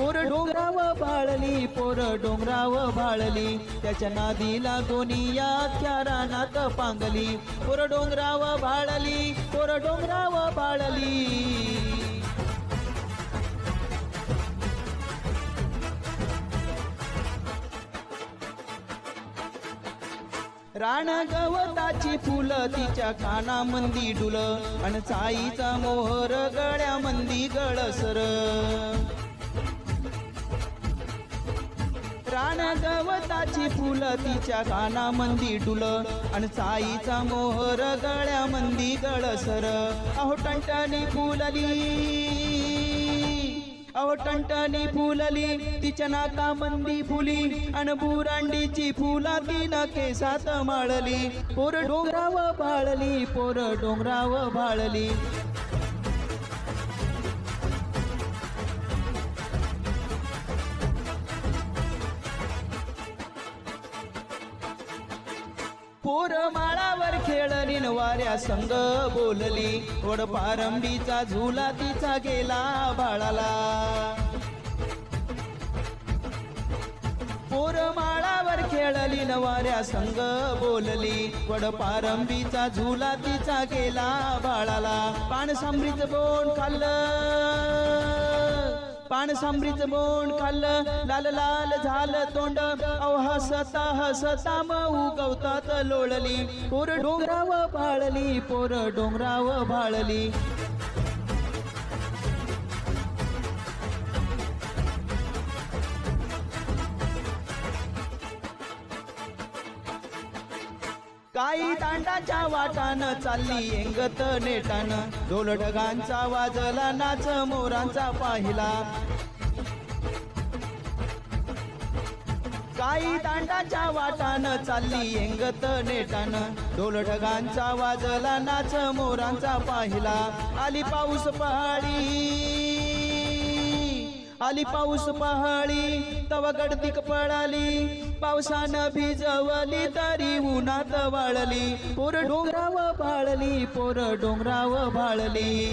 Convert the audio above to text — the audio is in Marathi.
पोर डोंगराव बाळली पोर डोंगराव बाळली. त्याच्या नादीला लागोनी या रानात पांगली. पोर डोंगराव बाळली पोर डोंगराव बाळली. राण गवताची फुलं तिच्या कानामंदी डुल. आणि चाईचा मोहर गळ्यामंदी गळसर. रान गवताची फुलं तिच्या कानामंदी डुल. आणि साईचा मोहर गळ्यामंदी गळसर. अहो टंटणी फुलली. अहो टंटणी फुलली. तिच्या नाकामंदी फुली. अन बुरांडीची फुला तिनं केसात माळली. पोर डोंगराव भाळली पोर डोंगराव भाळली. पोर माळावर खेळली न वाऱ्या संग बोलली. वड पारंबीचा झुला तिचा गेला बाळाला. पोर माळावर खेळली न वाऱ्या संग बोलली. वड पारंबीचा झुला तिचा गेला बाळाला. पान समृद्ध बोन खाल्लं. पान सांबरीच बोंड खाल्लं लाल लाल झालं तोंड. अव हसता हसता मऊ गवतात लोळली. पोर डोंगराव भाळली पोर डोंगराव भाळली. काही तांडाच्या वाटानं चालली एंगत नेटानं. ढोल ढगांचा वाजला नाच मोरांचा पाहिला. काही दांडाच्या वाटानं चालली एंगत नेटानं. ढोल ढगांचा वाजला नाच मोरांचा पाहिला. आली पाऊस पहाडी. आली पाऊस पहाळी तवा गडदिक पळाली. पावसानं भिजवली तरी उन्हात वाळली. पोर डोंगराव भाळली पोर डोंगराव भाळली.